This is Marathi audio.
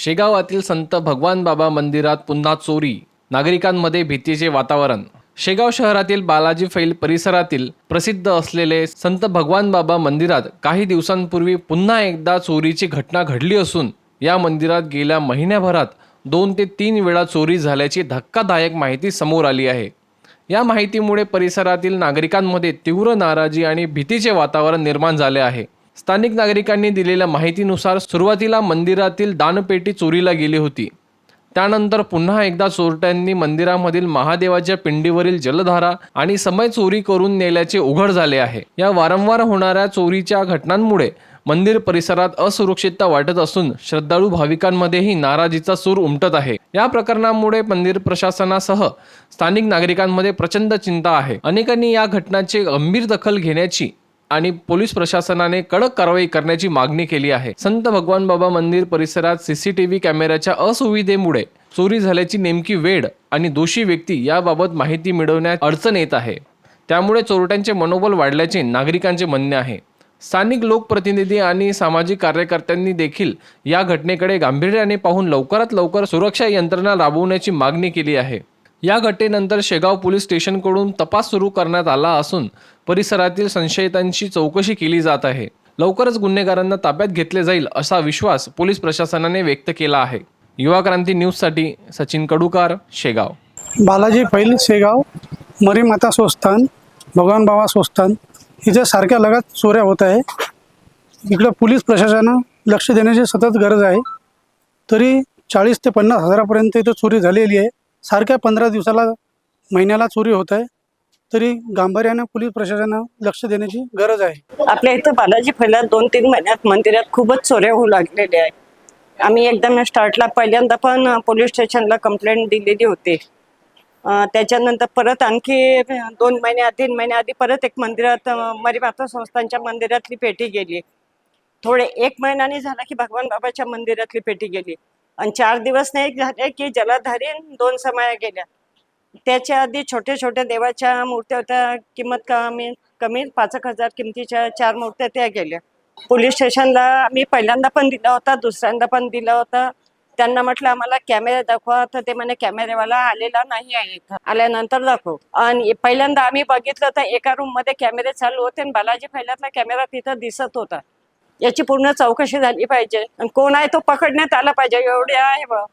शेगावातील संत भगवान बाबा मंदिरात पुन्हा चोरी नागरिकांमध्ये भीतीचे वातावरण. शेगाव शहरातील बालाजी फैल परिसरातील प्रसिद्ध असलेले संत भगवान बाबा मंदिरात काही दिवसांपूर्वी पुन्हा एकदा चोरीची घटना घडली असून या मंदिरात गेल्या महिन्याभरात दोन ते तीन वेळा चोरी झाल्याची धक्कादायक माहिती समोर आली आहे. या माहितीमुळे परिसरातील नागरिकांमध्ये तीव्र नाराजी आणि भीतीचे वातावरण निर्माण झाले आहे. स्थानिक नागरिकांनी दिलेल्या माहितीनुसार सुरुवातीला मंदिरातील दानपेटी चोरीला गेली होती. त्यानंतर पुन्हा एकदा चोरट्यांनी मंदिरामधील महादेवाच्या पिंडीवरील जलधारा आणि समय चोरी करून नेल्याचे उघड झाले आहे. या वारंवार होणाऱ्या चोरीच्या घटनांमुळे मंदिर परिसरात असुरक्षितता वाटत असून श्रद्धाळू भाविकांमध्येही नाराजीचा सूर उमटत आहे. या प्रकरणामुळे मंदिर प्रशासनासह स्थानिक नागरिकांमध्ये प्रचंड चिंता आहे. अनेकांनी या घटनाची गंभीर दखल घेण्याची आणि पोलीस प्रशासनाने कडक कारवाई करण्याची मागणी केली आहे. संत भगवान बाबा मंदिर परिसरात सीसीटीव्ही कॅमेऱ्याच्या असुविधेमुळे चोरी झाल्याची नेमकी वेळ आणि दोषी व्यक्ती याबाबत माहिती मिळवण्यात अडचण येत आहे. त्यामुळे चोरट्यांचे मनोबल वाढल्याचे नागरिकांचे म्हणणे आहे. स्थानिक लोकप्रतिनिधी आणि सामाजिक कार्यकर्त्यांनी देखील या घटनेकडे गांभीर्याने पाहून लवकरात लवकर सुरक्षा यंत्रणा राबवण्याची मागणी केली आहे. या घटनेनंतर शेगाव पोलीस स्टेशनकडून तपास सुरू करण्यात आला असून परिसरातील संशयितांची चौकशी केली जात आहे. लवकरच गुन्हेगारांना ताब्यात घेतले जाईल असा विश्वास पोलीस प्रशासनाने व्यक्त केला आहे. युवा क्रांती न्यूजसाठी सचिन कडुकार शेगाव. बालाजी फैल शेगाव मरीमाता स्वस्थान संस्थान भगवान बाबा संस्थान इथे सारख्या लगात चोऱ्या होत आहे. इकडं पोलीस प्रशासनानं लक्ष देण्याची सतत गरज आहे. तरी चाळीस ते पन्नास हजारापर्यंत इथं चोरी झालेली आहे. सारख्या पंधरा दिवसाला महिन्याला चोरी होत आहे. तरी गांभीर्याने पोलीस प्रशासनानं लक्ष देण्याची गरज आहे. आपल्या इथं बालाजी फैलात दोन तीन महिन्यात मंदिरात खूपच चोऱ्या होऊ लागलेल्या आहे आम्ही एकदम स्टार्टला पहिल्यांदा पण पोलीस स्टेशनला कंप्लेंट दिलेली होती. त्याच्यानंतर परत आणखी दोन महिन्या तीन महिन्या आधी परत एक मंदिरात मरीमाता संस्थांच्या मंदिरातली पेटी गेली. थोडे एक महिन्याने झाला की भगवान बाबाच्या मंदिरातली पेटी गेली. आणि चार दिवस नाही झाले की जलाधारी दोन समाया गेल्या. त्याच्या आधी छोट्या छोट्या देवाच्या मूर्त्या होत्या. किंमत कमी कमी पाच एक हजार किमतीच्या चार मूर्त्या त्या गेल्या. पोलीस स्टेशनला मी पहिल्यांदा पण दिला होता दुसऱ्यांदा पण दिला होता. त्यांना म्हटलं आम्हाला कॅमेरा दाखवा. तर ते म्हणे कॅमेरेवाला आलेला नाही आहे इथं. आल्यानंतर दाखव. आणि पहिल्यांदा आम्ही बघितलं तर एका रूममध्ये कॅमेरे चालू होते आणि बालाजी फैलातला कॅमेरा तिथं दिसत होता. याची पूर्ण चौकशी झाली पाहिजे. आणि कोण आहे तो पकडण्यात आला पाहिजे एवढे आहे बा.